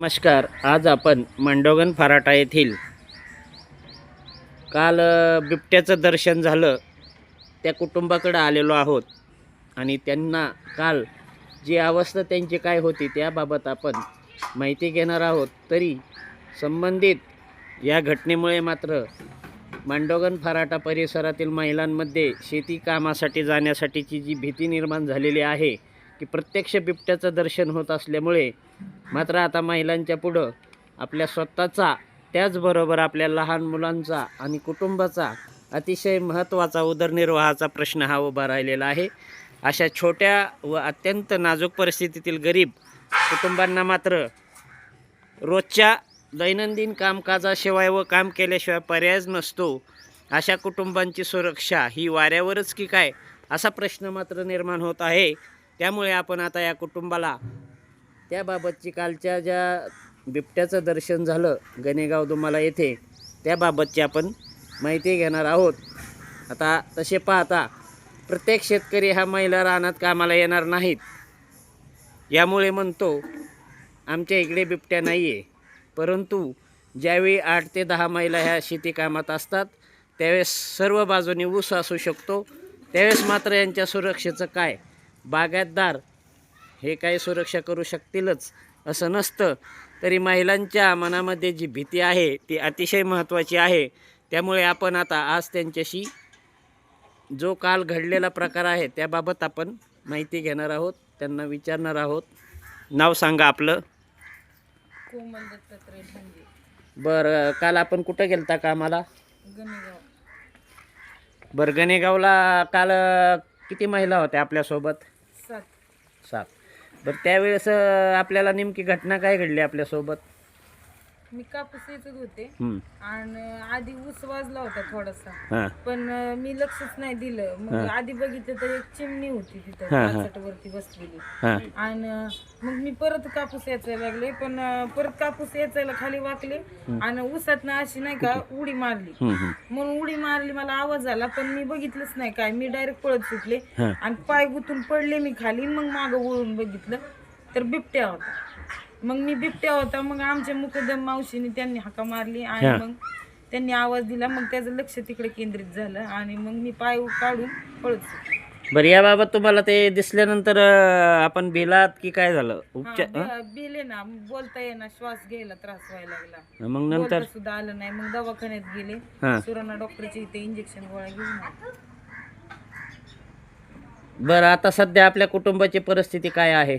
नमस्कार आज आपण मंडोगन फराटा येथील काल बिबट्याचं दर्शन झालं. त्या कुटुंबाकडे आलेलो आहोत आणि त्यांना काल जी अवस्था त्यांची काय होती त्याबाबत आपण माहिती घेणार आहोत. तरी संबंधित या घटनेमुळे मात्र मांडोगन फराटा परिसरातील महिलांमध्ये शेती कामासाठी जाण्यासाठीची जी भीती निर्माण झालेली आहे की प्रत्यक्ष बिबट्याचं दर्शन होत असल्यामुळे मात्र आता महिलांच्या पुढं आपल्या स्वतःचा त्याचबरोबर आपल्या लहान मुलांचा आणि कुटुंबाचा अतिशय महत्त्वाचा उदरनिर्वाहाचा प्रश्न हा उभा राहिलेला आहे. अशा छोट्या व अत्यंत नाजूक परिस्थितीतील गरीब कुटुंबांना मात्र रोजच्या दैनंदिन कामकाजाशिवाय व काम केल्याशिवाय पर्यायच नसतो. अशा कुटुंबांची सुरक्षा ही वाऱ्यावरच की काय? असा प्रश्न मात्र निर्माण होत आहे. त्यामुळे आपण आता या कुटुंबाला त्याबाबतची कालच्या ज्या बिबट्याचं दर्शन झालं गणेगाव दुमाला येथे त्याबाबतची आपण माहिती घेणार आहोत. आता तसे पाहता प्रत्येक शेतकरी हा महिला रानात कामाला येणार नाहीत. यामुळे म्हणतो आमच्या इकडे बिबट्या नाही आहे परंतु ज्यावेळी आठ ते दहा महिला ह्या शेती कामात असतात त्यावेळेस सर्व बाजूनी ऊस असू शकतो. त्यावेळेस मात्र यांच्या सुरक्षेचं काय? बागायतदार हे काही सुरक्षा करू शकतीलच असं नसतं. तरी महिलांच्या मनामध्ये जी भीती आहे ती अतिशय महत्त्वाची आहे. त्यामुळे आपण आता आज त्यांच्याशी जो काल घडलेला प्रकार आहे त्याबाबत आपण माहिती घेणार आहोत त्यांना विचारणार आहोत. नाव सांगा आपलं. कोमल दत्तात्रय बरं काल आपण कुठं गेलता कामाला? गणेगाव. बरं गणेगावला काल अं, किती महिला होत्या आपल्यासोबत? सात बरं त्यावेळेस आपल्याला नेमकी घटना काय घडली आपल्यासोबत? मी कापूस येतच होते आणि आधी ऊस वाजला होता थोडासा. पण अं, मी लक्षच नाही दिलं. मग. आधी बघितलं तर एक चिमणी होती तिथं. पाचट वरती बसलेली. हां. आणि अं, मग मी परत कापूस याचायला लागले. पण अं, परत कापूस याचायला खाली वाकले. आणि ऊसात अशी नाही का उडी मारली. म्हणून उडी मारली मला आवाज आला. पण मी बघितलंच नाही काय. मी डायरेक्ट पळत सुटले. आणि पाय गुतून पडले मी खाली. मग मागं वळून बघितलं तर बिबट्या होता. मग मी बिबट्या होता मग आमच्या मुकदम मावशीने त्यांनी हाका मारली आणि हा. मग त्यांनी आवाज दिला मग त्याचं लक्ष तिकडे केंद्रित झालं आणि मग मी पाय काढून पळत सुटले. बरं याबाबत तुम्हाला ते दिसल्यानंतर अं, आपण भिलात की काय झालं? हा, उपचार बे- बेले ना बोलता येईना श्वास घ्यायला त्रास व्हायला लागला. हं? मग नंतर? बोलता सुद्धा आलं नाही मग दवाखान्यात गेले. हां. सुराणा डॉक्टरच्या इथे इंजेक्शन गोळ्या घेऊन आले. बरं आता सध्या आपल्या कुटुंबाची परिस्थिती काय आहे?